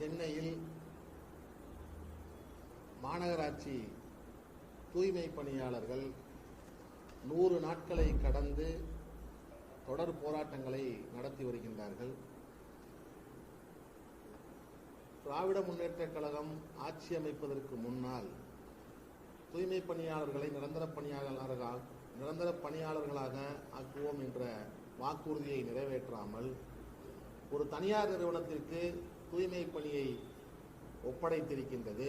சென்னையில் மாநகராட்சி தூய்மை பணியாளர்கள் நூறு நாட்களை கடந்து தொடர் போராட்டங்களை நடத்தி வருகின்றார்கள். திராவிட முன்னேற்றக் கழகம் ஆட்சி அமைப்பதற்கு முன்னால் தூய்மை பணியாளர்களை நிரந்தர பணியாளர்களாக நிரந்தர பணியாளர்களாக ஆக்குவோம் என்ற வாக்குறுதியை நிறைவேற்றாமல் ஒரு தனியார் நிறுவனத்திற்கு தூய்மை பணியை ஒப்படைத்திருக்கின்றது.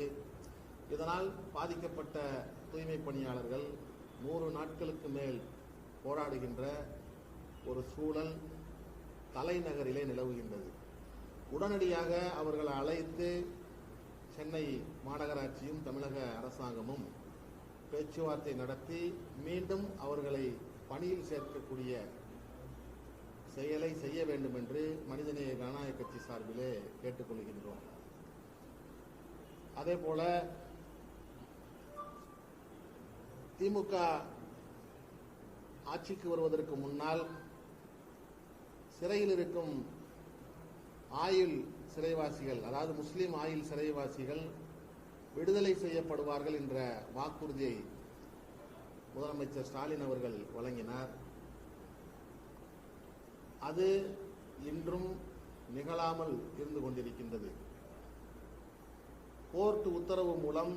இதனால் பாதிக்கப்பட்ட தூய்மை பணியாளர்கள் நூறு நாட்களுக்கு மேல் போராடுகின்ற ஒரு சூழல் தலைநகரிலே நிலவுகின்றது. உடனடியாக அவர்களை அழைத்து சென்னை மாநகராட்சியும் தமிழக அரசாங்கமும் பேச்சுவார்த்தை நடத்தி மீண்டும் அவர்களை பணியில் சேர்க்கக்கூடிய செயலை செய்ய வேண்டும் என்று மனிதநேய ஜனநாயக கட்சி சார்பிலே கேட்டுக்கொள்கின்றோம். அதே போல திமுக ஆட்சிக்கு வருவதற்கு முன்னால் சிறையில் இருக்கும் ஆயுள் சிறைவாசிகள் அதாவது முஸ்லீம் ஆயுள் சிறைவாசிகள் விடுதலை செய்யப்படுவார்கள் என்ற வாக்குறுதியை முதலமைச்சர் ஸ்டாலின் அவர்கள் வழங்கினார். அது இன்றும் நிகழாமல் இருந்து கொண்டிருக்கின்றது. கோர்ட் உத்தரவு மூலம்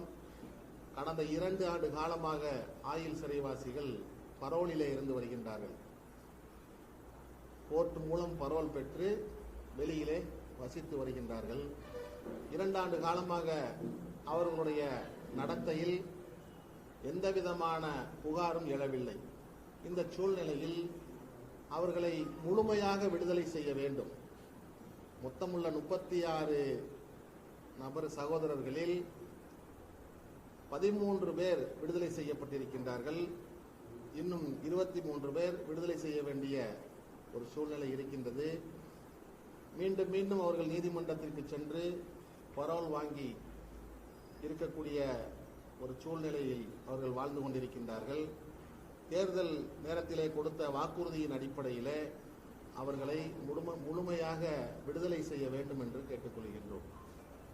கடந்த இரண்டு ஆண்டு காலமாக ஆயுள் சிறைவாசிகள் பரோலிலே இருந்து வருகின்றார்கள். கோர்ட் மூலம் பரோல் பெற்று வெளியிலே வசித்து வருகின்றார்கள். இரண்டாண்டு காலமாக அவர்களுடைய நடத்தையில் எந்த விதமான புகாரும் எழவில்லை. இந்த சூழ்நிலையில் அவர்களை முழுமையாக விடுதலை செய்ய வேண்டும். மொத்தமுள்ள முப்பத்தி ஆறு நபர் சகோதரர்களில் பதிமூன்று பேர் விடுதலை செய்யப்பட்டிருக்கின்றார்கள். இன்னும் இருபத்தி மூன்று பேர் விடுதலை செய்ய வேண்டிய ஒரு சூழ்நிலை இருக்கின்றது. மீண்டும் மீண்டும் அவர்கள் நீதிமன்றத்திற்கு சென்று பரோல் வாங்கி இருக்கக்கூடிய ஒரு சூழ்நிலையில் அவர்கள் வாழ்ந்து கொண்டிருக்கின்றார்கள். தேர்தல் நேரத்திலே கொடுத்த வாக்குறுதியின் அடிப்படையிலே அவர்களை முழும முழுமையாக விடுதலை செய்ய வேண்டும் என்று கேட்டுக்கொள்கின்றோம்.